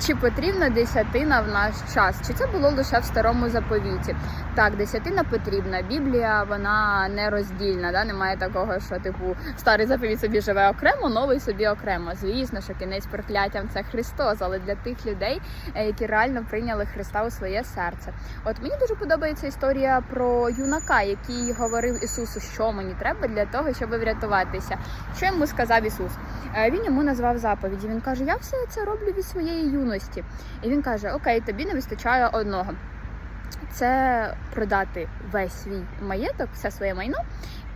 Чи потрібна десятина в наш час? Чи це було лише в старому заповіті? Так, десятина потрібна. Біблія вона не роздільна. Да? Немає такого, що типу старий заповіт собі живе окремо, новий собі окремо. Звісно, що кінець прокляттям це Христос, але для тих людей, е, які реально прийняли Христа у своє серце. От мені дуже подобається історія про юнака, який говорив Ісусу, що мені треба для того, щоб врятуватися. Що йому сказав Ісус? Е, Він йому назвав заповіді. Він каже: Я все це роблю від своєї юності. І він каже: Окей, тобі не вистачає одного. Це продати весь свій маєток, все своє майно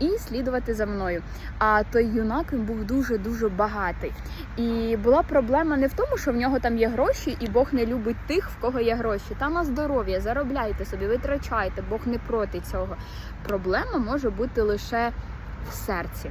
і слідувати за мною. А той юнак він був дуже дуже багатий. І була проблема не в тому, що в нього там є гроші, і Бог не любить тих, в кого є гроші. Там на здоров'я, заробляйте собі, витрачайте, Бог не проти цього. Проблема може бути лише в серці.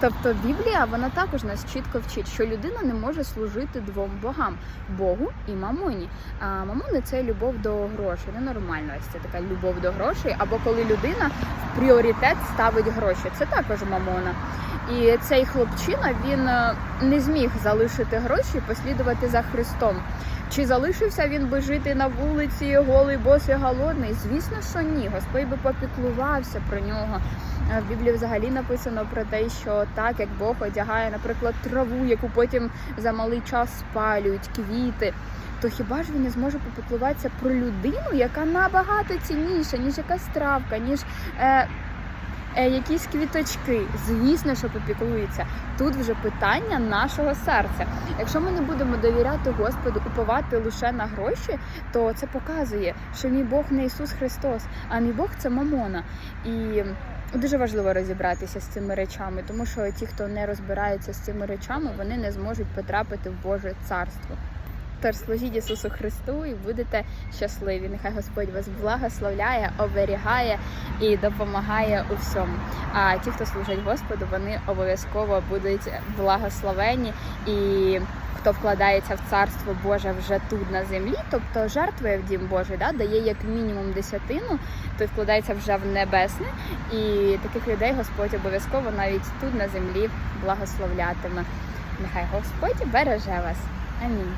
Тобто Біблія вона також нас чітко вчить, що людина не може служити двом богам Богу і мамоні. А мамони це любов до грошей. Ненормально ось це така любов до грошей. Або коли людина в пріоритет ставить гроші. Це також мамона. І цей хлопчина він е, не зміг залишити гроші і послідувати за Христом. Чи залишився він би жити на вулиці голий, босий, голодний? Звісно, що ні. Господь би попіклувався про нього. В Біблії взагалі написано про те, що так як Бог одягає, наприклад, траву, яку потім за малий час спалюють, квіти. То хіба ж він не зможе попіклуватися про людину, яка набагато цінніша, ніж якась травка, ніж е, якісь квіточки? Звісно, що попіклується. Тут вже питання нашого серця. Якщо ми не будемо довіряти Господу, уповати лише на гроші, то це показує, що мій Бог не Ісус Христос, а мій Бог це Мамона. І Дуже важливо розібратися з цими речами, тому що ті, хто не розбирається з цими речами, вони не зможуть потрапити в Боже царство. Тож служіть Ісусу Христу і будете щасливі. Нехай Господь вас благословляє, оберігає і допомагає у всьому. А ті, хто служить Господу, вони обов'язково будуть благословені і. Хто вкладається в царство Боже вже тут на землі, тобто жертвує в дім Божий, да, дає як мінімум десятину, той вкладається вже в небесне, і таких людей Господь обов'язково навіть тут на землі благословлятиме. Нехай Господь береже вас. Амінь.